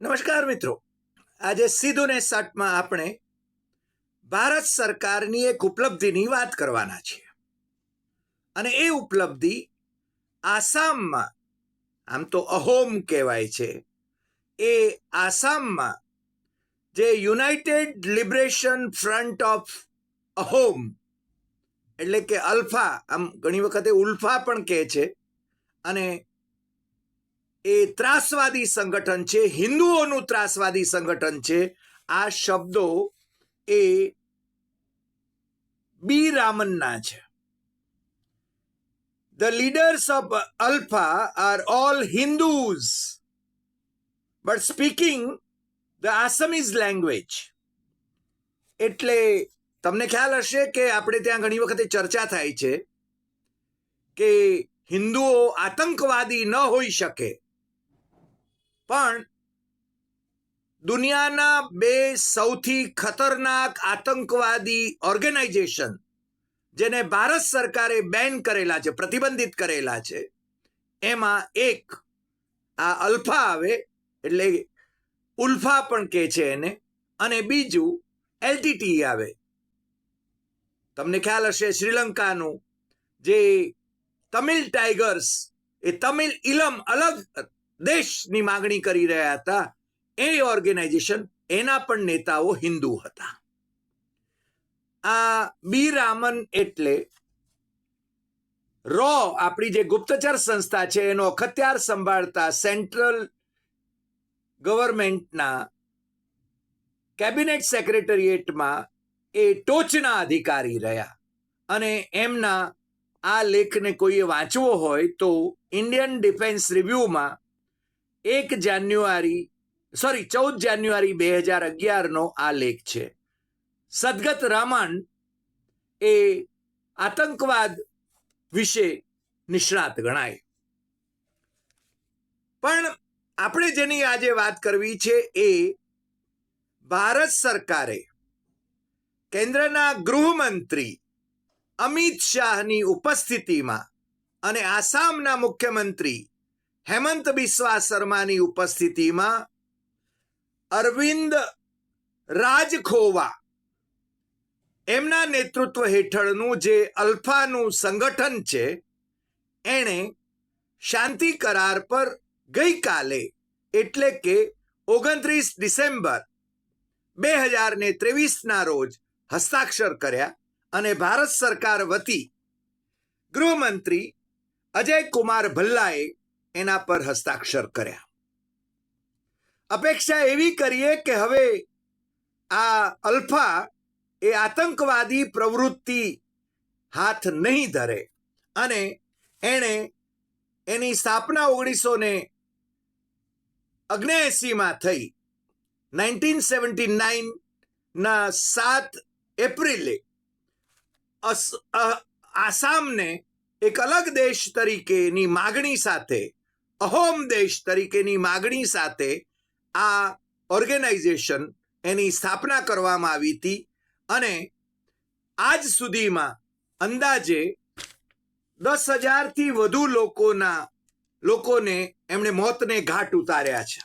નમસ્કાર મિત્રો. આજે સીધું ને સટમાં આપણે ભારત સરકારની એક ઉપલબ્ધિની વાત કરવાના છીએ. અને એ ઉપલબ્ધિ આસામમાં, આમ તો અહોમ કહેવાય છે, એ આસામમાં જે United Liberation Front of Ahom, એટલે કે અલ્ફા, આમ ઘણી વખતે ઉલ્ફા પણ કહે છે, અને એ ત્રાસવાદી સંગઠન છે, હિન્દુઓનું ત્રાસવાદી સંગઠન છે. આ શબ્દો એ બી રામનના છે. The leaders of ULFA are all Hindus but speaking the Assamese language એટલે તમને ખ્યાલ હશે કે આપણે ત્યાં ઘણી વખતે ચર્ચા થાય છે કે હિન્દુઓ આતંકવાદી ન હોઈ શકે. પણ દુનિયાના બે સૌથી ખતરનાક આતંકવાદી ઓર્ગેનાઇઝેશન, જેને ભારત સરકારે બેન કરેલા છે, પ્રતિબંધિત કરેલા છે, એમાં એક આ અલ્ફા આવે, એટલે ઉલ્ફા પણ કહે છે એને, અને બીજું એલટીટી આવે. તમને ખ્યાલ હશે શ્રીલંકાનું, જે તમિલ ટાઈગર્સ એ તમિલ ઇલમ અલગ દેશની માગણી કરી રહ્યા હતા. એ ઓર્ગેનાઇઝેશન એના પણ નેતાઓ હિન્દુ હતા. આ બી રામન એટલે રો આપણી જે ગુપ્તચર સંસ્થા છે એનો અખત્યાર સંભાળતા સેન્ટ્રલ ગવર્મેન્ટના કેબિનેટ સેક્રેટરીએટમાં એ ટોચના અધિકારી રહ્યા. અને એમના આ લેખને કોઈએ વાંચવો હોય તો ઇન્ડિયન ડિફેન્સ રિવ્યુમાં એક જાન્યુઆરી સોરી ચૌદ જાન્યુઆરી બે હજાર અગિયારનો આ લેખ છે. સદગત રામણ એ આતંકવાદ વિશે નિષ્ણાત ગણાય. પણ આપણે જેની આજે વાત કરવી છે એ ભારત સરકારે કેન્દ્રના ગૃહમંત્રી અમિત શાહની ઉપસ્થિતિમાં અને આસામના મુખ્યમંત્રી હેમંત બિસ્વા શર્માની ઉપસ્થિતિમાં અરવિંદ રાજખોવા એમના નેતૃત્વ હેઠળનું જે અલ્ફાનું સંગઠન છે, એણે શાંતિ કરાર પર ગઈકાલે, એટલે કે ઓગણત્રીસ ડિસેમ્બર બે હજાર ને ત્રેવીસના રોજ હસ્તાક્ષર કર્યા અને ભારત સરકાર વતી ગૃહમંત્રી અજય કુમાર ભલ્લાએ એના પર હસ્તાક્ષર કર્યા. અપેક્ષા એવી કરીએ કે હવે આ અલ્ફા એ આતંકવાદી પ્રવૃત્તિ હાથ નહીં ધરે અને એણે એની સ્થાપના ઓગણીસો ને અગ્નેસીમાં થઈ. નાઇન્ટીન સેવન્ટી નાઇન ના સાત એપ્રિલે આસામને એક અલગ દેશ તરીકેની માગણી સાથે અહોમ દેશ તરીકેની માગણી સાથે આ ઓર્ગેનાઇઝેશન એની સ્થાપના કરવામાં આવી હતી અને આજ સુધીમાં અંદાજે દસ હજારથી વધુ લોકોના, લોકોને એમણે મોતને ઘાટ ઉતાર્યા છે.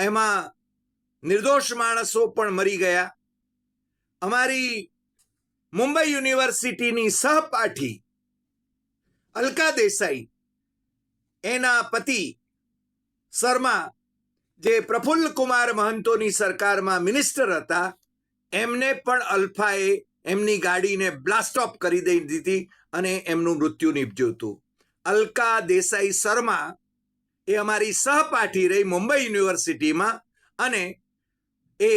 એમાં નિર્દોષ માણસો પણ મરી ગયા. અમારી મુંબઈ યુનિવર્સિટીની સહપાઠી અલકા દેસાઈ એના પતિ શર્મા, જે પ્રફુલ્લ કુમાર મહંતોની સરકારમાં મિનિસ્ટર હતા, એમને પણ અલ્ફાએ એમની ગાડીને બ્લાસ્ટ ઓફ કરી દઈ દીધી અને એમનું મૃત્યુ નીપજ્યું હતું. અલકા દેસાઈ શર્મા એ અમારી સહપાઠી રહી મુંબઈ યુનિવર્સિટીમાં અને એ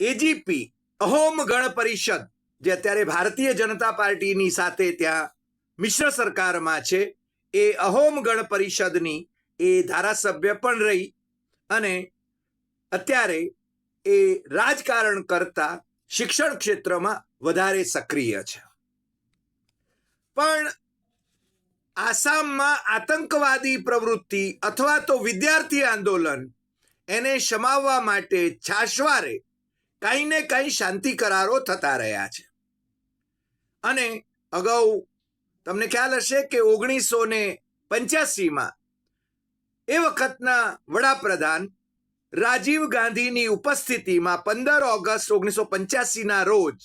એજીપી, અહોમ ગણ પરિષદ, જે અત્યારે ભારતીય જનતા પાર્ટીની સાથે ત્યાં મિશ્ર સરકારમાં છે એ અહોમ ગણ પરિષદની એ ધારાસભ્ય પણ રહી અને અત્યારે એ રાજકારણ કરતા શિક્ષણ ક્ષેત્રમાં વધારે સક્રિય છે. પણ આસામમાં આતંકવાદી પ્રવૃત્તિ અથવા તો વિદ્યાર્થી આંદોલન એને શમાવવા માટે છાશવારે કંઈ ને કાંઈ શાંતિ કરારો થતા રહ્યા છે. અને અગાઉ તમને ખ્યાલ હશે કે ઓગણીસો ને પંચ્યાસીમાં એ વખતના વડાપ્રધાન રાજીવ ગાંધીની ઉપસ્થિતિમાં પંદર ઓગસ્ટ ઓગણીસો પંચ્યાસીના રોજ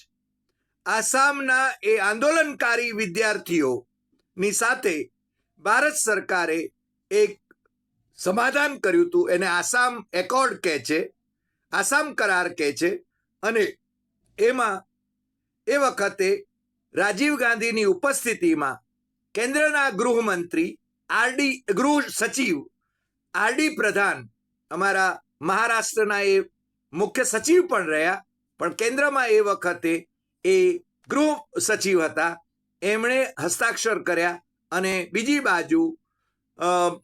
આસામના એ આંદોલનકારી વિદ્યાર્થીઓની સાથે ભારત સરકારે એક સમાધાન કર્યું હતું. એને આસામ એકોર્ડ કહે છે, આસામ કરાર કહે છે અને એમાં એ વખતે રાજીવ ગાંધીની ઉપસ્થિતિમાં કેન્દ્રના ગૃહમંત્રી, આરડી, ગૃહ સચિવ, આરડી પ્રધાન અમારા મહારાષ્ટ્રના એ મુખ્ય સચિવ પણ રહ્યા, પણ કેન્દ્રમાં એ વખતે એ ગૃહ સચિવ હતા. એમણે હસ્તાક્ષર કર્યા અને બીજી બાજુ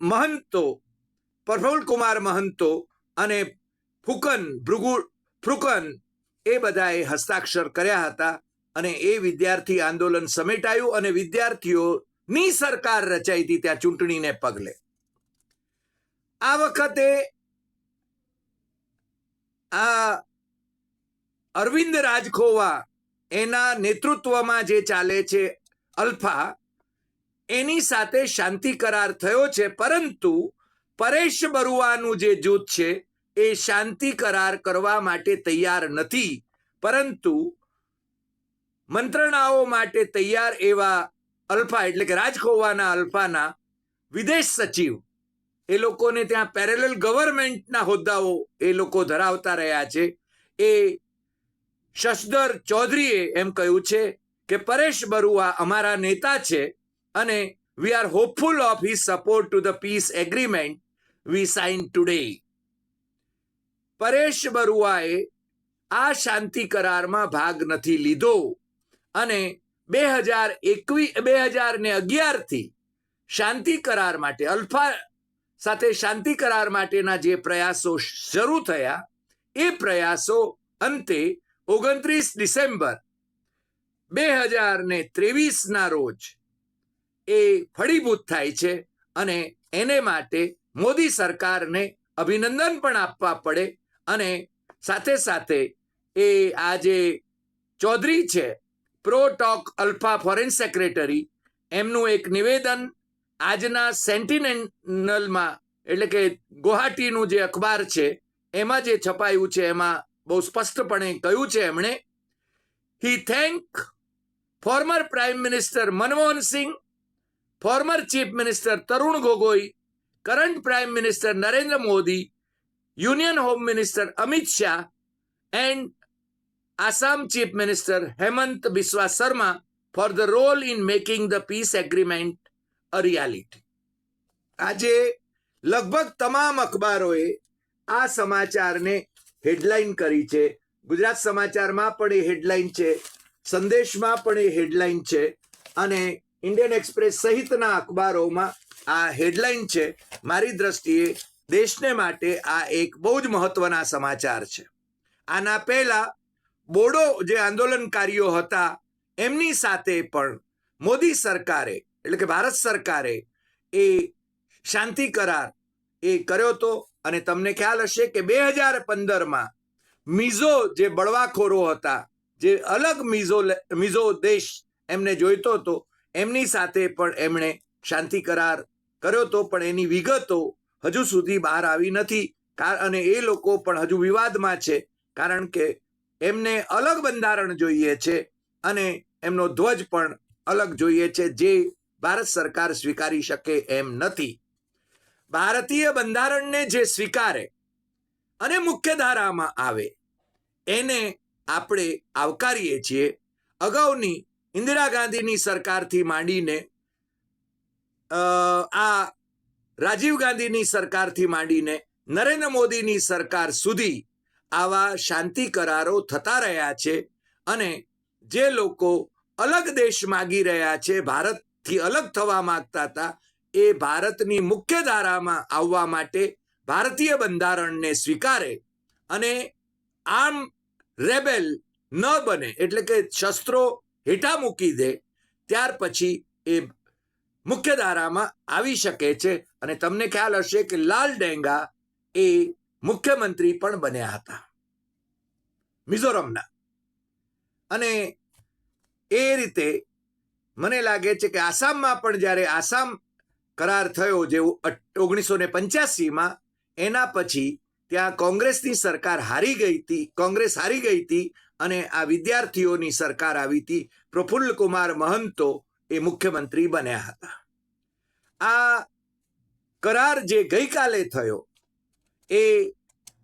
મહંતો પ્રફુલ્લ કુમાર મહંતો અને ફુકન ભૃગુ ફ્રુકન એ બધાએ હસ્તાક્ષર કર્યા હતા. અને એ વિદ્યાર્થી આંદોલન સમેટાયું અને વિદ્યાર્થીઓની સરકાર રચાઈ હતી ત્યાં ચૂંટણીને પગલે. આ વખતે આ અરવિંદ રાજખોવા એના નેતૃત્વમાં જે ચાલે છે અલ્ફા, એની સાથે શાંતિ કરાર થયો છે, પરંતુ પરેશ બરુવાનું જે જૂથ છે એ શાંતિ કરાર કરવા માટે તૈયાર નથી. પરંતુ મંત્રણાઓ માટે તૈયાર એવા અલ્ફા, એટલે કે રાજખોવાના અલ્ફાના વિદેશ સચિવ. એ લોકોને ત્યાં પેરેલલ ગવર્મેન્ટના હોદ્દાઓ એ લોકો ધરાવતા રહ્યા છે. એ શશધર ચૌધરીએ એમ કહ્યું છે કે, પરેશ બરુઆ અમારા નેતા છે અને we are hopeful of his support to the peace agreement we sign today Paresh બરુઆએ આ શાંતિ કરારમાં ભાગ નથી લીધો. અને બે હજાર એકવીસ બે હજાર ને અગિયારથી શાંતિ કરાર માટે, અલ્ફા સાથે શાંતિ કરાર માટેના જે પ્રયાસો શરૂ થયા, એ પ્રયાસો અંતે ઓગણત્રીસ ડિસેમ્બર બે હજાર ને ત્રેવીસના રોજ એ ફળીભૂત થાય છે અને એને માટે મોદી સરકારને અભિનંદન પણ આપવા પડે અને સાથે સાથે એ આ જે ચૌધરી છે pro talk ULFA foreign secretary એમનું એક નિવેદન આજના સેન્ટિનેનલમાં એટલે કે ગુવાહાટીનું જે અખબાર છે, એમાં જે છપાયું છે, એમાં બહુ સ્પષ્ટપણે કહ્યું છે એમણે he thank former prime minister Manmohan Singh former chief minister Tarun Gogoi current prime minister Narendra Modi union home minister Amit Shah and Assam chief minister Himanta Biswa Sarma for the role in making the peace agreement a reality આજે લગભગ તમામ અખબારોએ આ સમાચારને headline કરી છે. ગુજરાત સમાચારમાં પણ એ headline છે, સંદેશમાં પણ એ હેડલાઇન છે અને ઇન્ડિયન એક્સપ્રેસ સહિતના અખબારોમાં આ હેડલાઇન છે. મારી દ્રષ્ટિએ દેશને માટે આ એક બહુ જ મહત્વના સમાચાર છે. આના પહેલા બોડો જે આંદોલનકારીઓ હતા, એમની સાથે પણ મોદી સરકારે, એટલે કે ભારત સરકારે એ શાંતિ કરાર એ કર્યો હતો. અને તમને ખ્યાલ હશે કે બે હજાર પંદરમાં મિઝો જે બળવાખોરો હતા, જે અલગ મિઝો મિઝો દેશ એમને જોઈતો હતો, એમની સાથે પણ એમણે શાંતિ કરાર કર્યો હતો. પણ એની વિગતો હજુ સુધી બહાર આવી નથી. અને એ લોકો પણ હજુ વિવાદમાં છે. કારણ કે એમને અલગ બંધારણ જોઈએ છે અને એમનો ધ્વજ પણ અલગ જોઈએ છે જે ભારત સરકાર સ્વીકારી શકે એમ નથી. ભારતીય બંધારણને જે સ્વીકારે અને મુખ્ય ધારામાં આવે, એને આપણે આવકારીએ છીએ. અગાઉની ઇન્દિરા ગાંધીની સરકારથી માંડીને આ રાજીવ ગાંધીની સરકારથી માંડીને નરેન્દ્ર મોદીની સરકાર સુધી આવા શાંતિ કરારો થતા રહ્યા છે અને જે લોકો અલગ દેશ માગી રહ્યા છે, ભારતથી અલગ થવા માંગતા હતા, એ ભારતની મુખ્ય ધારામાં આવવા માટે ભારતીય બંધારણને સ્વીકારે અને આમ રેબેલ ન બને, એટલે કે શસ્ત્રો હેઠા મૂકી દે, ત્યાર પછી એ મુખ્ય ધારામાં આવી શકે છે. અને તમને ખ્યાલ હશે કે લાલ ડેંગા એ મુખ્યમંત્રી પણ બન્યા હતા. મિઝોરમના. અને એ રીતે મને લાગે છે કે આસામમાં પણ જ્યારે આસામ કરાર થયો જે ઓગણીસો ને પંચ્યાસીમાં, એના પછી ત્યાં કોંગ્રેસની સરકાર હારી ગઈ હતી કોંગ્રેસ હારી ગઈ હતી અને આ વિદ્યાર્થીઓની સરકાર આવી હતી પ્રફુલ્લ કુમાર મહંતો એ મુખ્યમંત્રી બન્યા હતા. આ કરાર જે ગઈકાલે થયો એ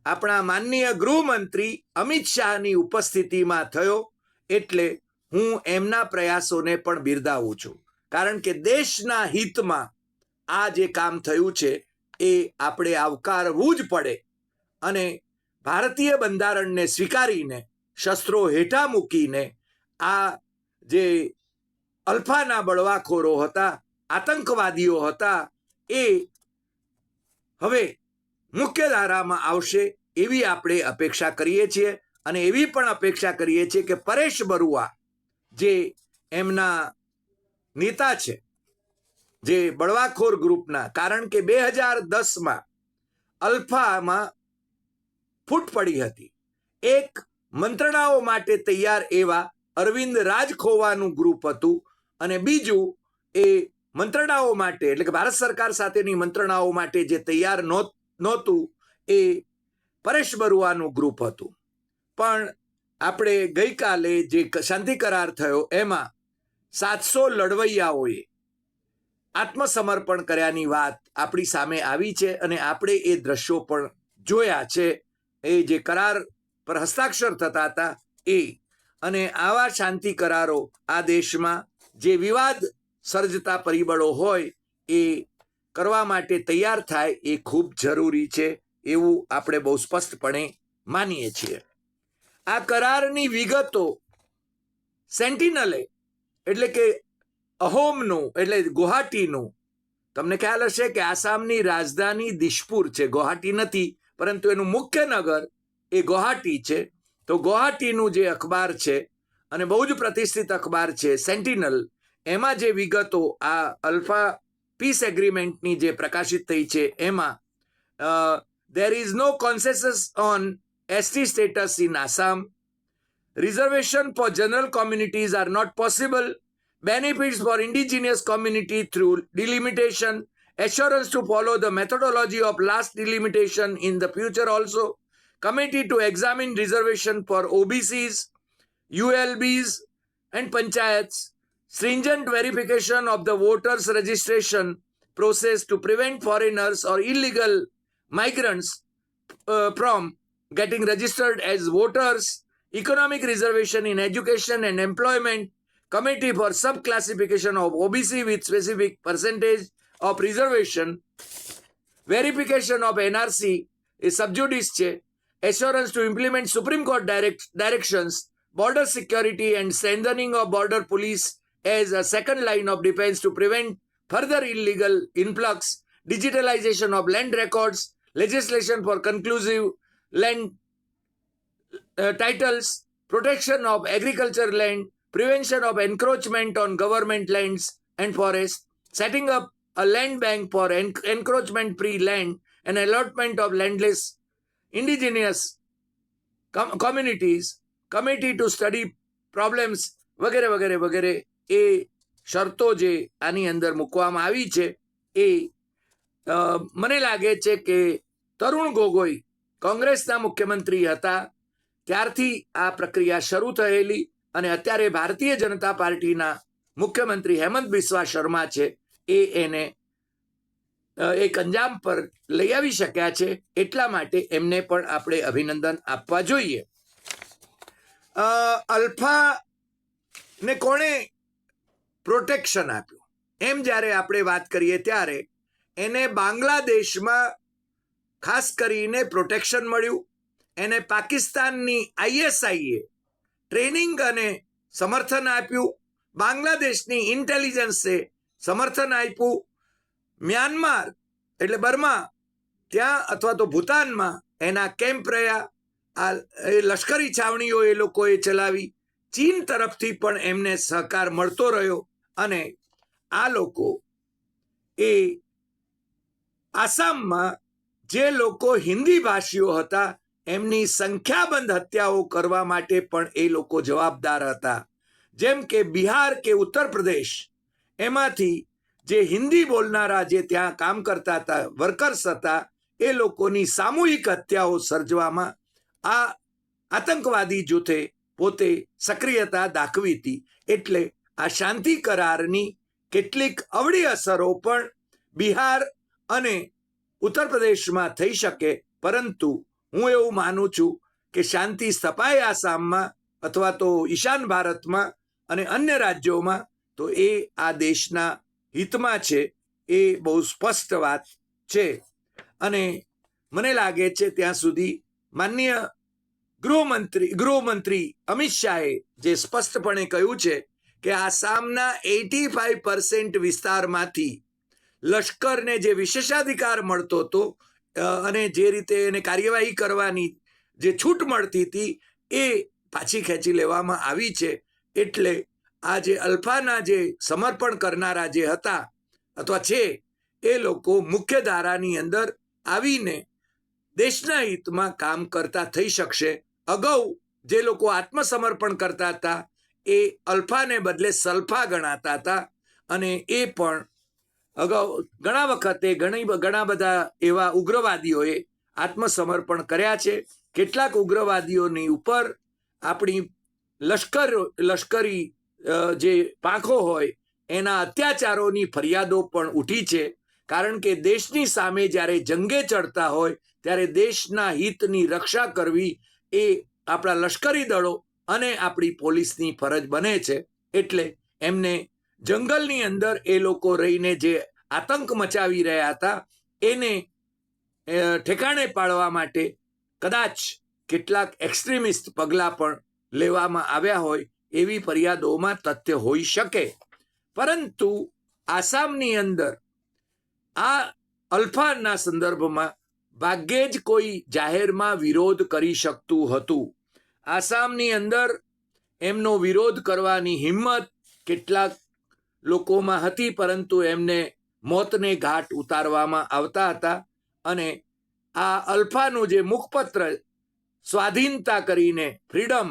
આપણા માનનીય ગૃહમંત્રી અમિત શાહની ઉપસ્થિતિમાં થયો એટલે હું એમના પ્રયાસોને પણ બિરદાવું છું. કારણ કે દેશના હિતમાં આ જે કામ થયું છે એ આપણે આવકારવું જ પડે. અને ભારતીય બંધારણને સ્વીકારીને, શસ્ત્રો હેઠા મૂકીને, આ જે અલ્ફાના બળવાખોરો હતા, આતંકવાદીઓ હતા, એ હવે મુખ્ય ધારામાં આવશે એવી આપણે અપેક્ષા કરીએ છીએ અને એવી પણ અપેક્ષા કરીએ છીએ કે પરેશ બરુઆ જે એમના નેતા છે, જે બળવાખોર ગ્રુપના, કારણ કે બે હજાર દસમાં અલ્ફામાં ફૂટ પડી હતી. એક મંત્રણાઓ માટે તૈયાર એવા અરવિંદ રાજખોવાનું ગ્રુપ હતું અને બીજું એ મંત્રણાઓ માટે, એટલે કે ભારત સરકાર સાથેની મંત્રણાઓ માટે જે તૈયાર નહોત નહોતું, એ પરેશ બરુઆનું ગ્રુપ હતું. પણ આપણે ગઈકાલે જે શાંતિ કરાર થયો, એમાં સાતસો લડવૈયાઓએ આત્મસમર્પણ કર્યાની વાત આપણી સામે આવી છે અને આપણે એ દ્રશ્યો પણ જોયા છે. એ જે કરાર પર હસ્તાક્ષર થતા હતા, એ. અને આવા શાંતિ કરારો આ દેશમાં જે વિવાદ સર્જતા પરિબળો હોય, એ કરવા માટે તૈયાર થાય એ ખૂબ જરૂરી છે એવું આપણે બહુ સ્પષ્ટપણે માનીએ છીએ. આ કરારની વિગતો સેન્ટિનલે એટલે કે અહોમનું એટલે ગુવાહાટીનું તમને ખ્યાલ હશે કે આસામની રાજધાની દિશપુર છે. ગુવાહાટી નથી, પરંતુ એનું મુખ્ય નગર એ ગુવાહાટી છે. તો ગુવાહાટીનું જે અખબાર છે અને બહુ જ પ્રતિષ્ઠિત અખબાર છે સેન્ટિનલ, એમાં જે વિગતો આ અલ્ફા પીસ એગ્રીમેન્ટની જે પ્રકાશિત થઈ છે એમાં there is no consensus on ST status in Assam reservation for general communities are not possible benefits for indigenous community through delimitation, assurance to follow the methodology of last delimitation in the future also, committee to examine reservation for OBCs, ULBs and panchayats, stringent verification of the voters registration process to prevent foreigners or illegal migrants uh, from getting registered as voters, economic reservation in education and employment, committee for subclassification of OBC with specific percentage of reservation, verification of NRC is sub judice assurance to implement Supreme Court direct, directions, border security and strengthening of border police as a second line of defense to prevent further illegal influx, digitalization of land records, legislation for conclusive land uh, titles, protection of agriculture land, prevention of encroachment on government lands and forests, setting up a land bank for en- encroachment free land and allotment of landless indigenous com- communities, committee to study problems, वगैरह वगैरह वगैरह એ શરતો જે આની અંદર મૂકવામાં આવી છે એ મને લાગે છે કે તરુણ ગોગોઈ કોંગ્રેસના મુખ્યમંત્રી હતા, ત્યારથી આ પ્રક્રિયા શરૂ થયેલી અને અત્યારે ભારતીય જનતા પાર્ટીના મુખ્યમંત્રી હેમંત બિસ્વા શર્મા છે એ એને એક અંજામ પર લઈ આવી શક્યા છે એટલા માટે એમને પણ આપણે અભિનંદન આપવા જોઈએ. અલ્ફા ને કોણે પ્રોટેક્શન આપ્યું. એમ જ્યારે આપણે વાત કરીએ ત્યારે એને બાંગ્લાદેશમાં ખાસ કરીને પ્રોટેક્શન મળ્યું. એને પાકિસ્તાનની આઈએસઆઈએ ટ્રેનિંગ અને સમર્થન આપ્યું. બાંગ્લાદેશની ઇન્ટેલિજન્સે સમર્થન આપ્યું. મ્યાનમાર, એટલે બર્મા, ત્યાં અથવા તો ભૂતાનમાં એના કેમ્પ રહ્યા. આ એ લશ્કરી છાવણીઓ એ લોકોએ ચલાવી. ચીન તરફથી પણ એમને સહકાર મળતો રહ્યો. અને આ લોકો એ આસામમાં જે લોકો હિન્દી ભાષીઓ હતા, એમની સંખ્યાબંધ હત્યાઓ કરવા માટે પણ એ લોકો જવાબદાર હતા. જેમ કે બિહાર કે ઉત્તર પ્રદેશ, એમાંથી જે હિન્દી બોલનારા જે ત્યાં કામ કરતા હતા, વર્કર્સ હતા, એ લોકોની સામૂહિક હત્યાઓ સર્જવામાં આ આતંકવાદી જૂથે પોતે સક્રિયતા દાખવી હતી. એટલે આ શાંતિ કરારની કેટલીક અવળી અસરો પણ બિહાર અને ઉત્તર પ્રદેશમાં થઈ શકે. પરંતુ હું એવું માનું છું કે શાંતિ સ્થપાય આસામમાં અથવા તો ઈશાન ભારતમાં અને અન્ય રાજ્યોમાં, તો એ આ દેશના હિતમાં છે એ બહુ સ્પષ્ટ વાત છે. અને મને લાગે છે ત્યાં સુધી માન્ય ગૃહમંત્રી ગૃહમંત્રી અમિત શાહે જે સ્પષ્ટપણે કહ્યું છે કે આસામના એટી ફાઈવ પર્સન્ટ વિસ્તારમાંથી લશ્કરને જે વિશેષાધિકાર મળતો હતો અને જે રીતે એને કાર્યવાહી કરવાની જે છૂટ મળતી હતી, એ પાછી ખેંચી લેવામાં આવી છે. એટલે આ જે અલ્ફાના જે સમર્પણ કરનારા જે હતા, અથવા છે, એ લોકો મુખ્ય ધારાની અંદર આવીને દેશના હિતમાં કામ કરતા થઈ શકશે. અગાઉ જે લોકો આત્મસમર્પણ કરતા હતા એ અલ્ફાને બદલે સલ્ફા ગણાતા હતા અને એ પણ અગાઉ ઘણા વખતે ઘણી ઘણા બધા એવા ઉગ્રવાદીઓએ આત્મસમર્પણ કર્યા છે. કેટલાક ઉગ્રવાદીઓની ઉપર આપણી લશ્કર, લશ્કરી જે પાંખો હોય, એના અત્યાચારોની ફરિયાદો પણ ઉઠી છે. કારણ કે દેશની સામે જ્યારે જંગે ચડતા હોય, ત્યારે દેશના હિતની રક્ષા કરવી એ આપણા લશ્કરી દળો અને આપણી પોલીસની ફરજ બને છે, એટલે એમને જંગલની અંદર એ લોકો રહીને જે આતંક મચાવી રહ્યા હતા, એને ઠેકાણે પાડવા માટે કદાચ કેટલાક એક્સ્ટ્રીમિસ્ટ પગલાં પણ લેવામાં આવ્યા હોય, એવી ફરિયાદોમાં તથ્ય હોઈ શકે. પરંતુ આસામની અંદર આ અલ્ફાના સંદર્ભમાં ભાગ્યે જ કોઈ જાહેરમાં વિરોધ કરી શકતું હતું. આસામની અંદર એમનો વિરોધ કરવાની હિંમત કેટલાક લોકોમાં હતી, પરંતુ એમને મોતને ઘાટ ઉતારવામાં આવતા હતા અને આ અલ્ફાનું જે મુખપત્ર સ્વાધીનતા કરીને ફ્રીડમ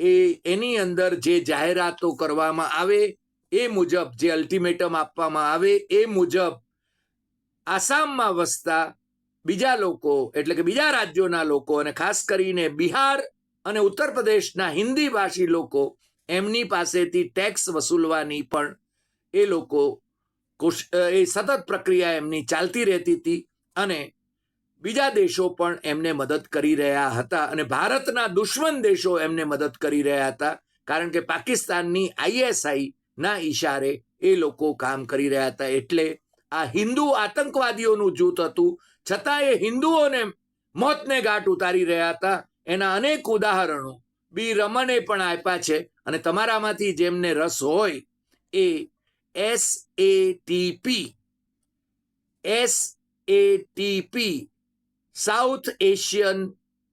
એ એની અંદર જે જાહેરાતો કરવામાં આવે એ મુજબ, જે અલ્ટિમેટમ આપવામાં આવે એ મુજબ આસામમાં વસતા બીજા લોકો, એટલે કે બીજા રાજ્યોના લોકો અને ખાસ કરીને બિહાર અને ઉત્તર પ્રદેશના હિન્દી ભાષી લોકો એમની પાસેથી ટેક્સ વસૂલવાની પણ એ લોકો એ સતત પ્રક્રિયા એમની ચાલતી રહેતી હતી અને બીજા દેશો પણ એમને મદદ કરી રહ્યા હતા અને ભારતના દુશ્મન દેશો એમને મદદ કરી રહ્યા હતા. કારણ કે પાકિસ્તાનની આઈએસઆઈ ના ઈશારે એ લોકો કામ કરી રહ્યા હતા. એટલે આ હિન્દુ આતંકવાદીઓનું જૂથ હતું. છતાં એ હિન્દુઓને મોતને ઘાટ ઉતારી રહ્યા હતા. એના અનેક ઉદાહરણો બી રમને પણ આપ્યા છે અને તમારામાંથી જેમને રસ હોય એ S A TP S A TP South Asian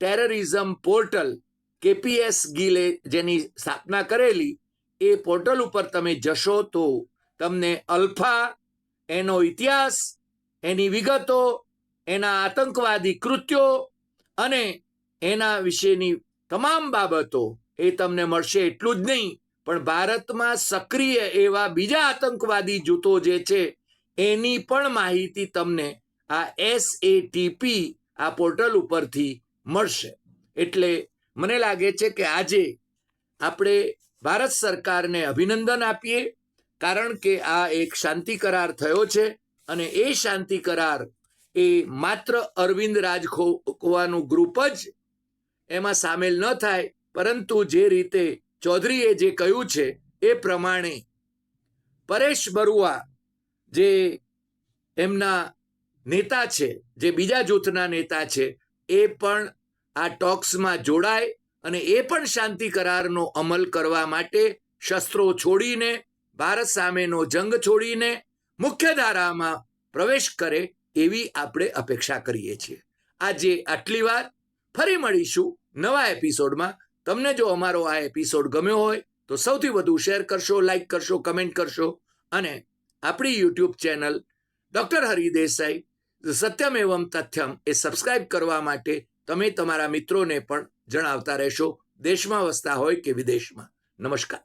Terrorism Portal, KPS ગિલે જેની સ્થાપના કરેલી, એ પોર્ટલ ઉપર તમે જશો તો તમને અલ્ફા, એનો ઇતિહાસ, એની વિગતો, એના આતંકવાદી કૃત્યો અને એના વિશેની તમામ બાબતો એ તમને મળશે એટલું જ નહીં, પણ ભારતમાં સક્રિય એવા બીજા આતંકવાદી જૂથો જે છે, એની પણ માહિતી તમને આ એસ એ ટીપી આ પોર્ટલ ઉપરથી મળશે. એટલે મને લાગે છે કે આજે આપણે ભારત સરકારને અભિનંદન આપીએ, કારણ કે આ એક શાંતિ કરાર થયો છે અને એ શાંતિ કરાર એ માત્ર અરવિંદ રાજખોવાનું ગ્રુપ જ એમાં સામેલ ન થાય, પરંતુ જે રીતે ચૌધરીએ જે કહ્યું છે એ પ્રમાણે પરેશ બરુઆ જે એમના નેતા છે, જે બીજા જૂથના નેતા છે, એ પણ આ ટોક્સમાં જોડાય અને એ પણ શાંતિ કરારનો અમલ કરવા માટે શસ્ત્રો છોડીને, ભારત સામેનો જંગ છોડીને મુખ્ય ધારામાં પ્રવેશ કરે એવી આપણે અપેક્ષા કરીએ છીએ. આજે આટલી વાર ફરી મળીશું નવા એપિસોડમાં. તમને જો અમારો આ એપિસોડ ગમ્યો હોય, તો સૌથી વધુ શેર કરશો લાઇક કરશો, કમેન્ટ કરશો અને આપણી YouTube channel doctor Hari Desai Satyam Evam Tathyam એ સબસ્ક્રાઇબ કરવા માટે તમે તમારા મિત્રોને પણ જણાવતા રહેશો, દેશમાં વસતા હોય કે વિદેશમાં. નમસ્કાર.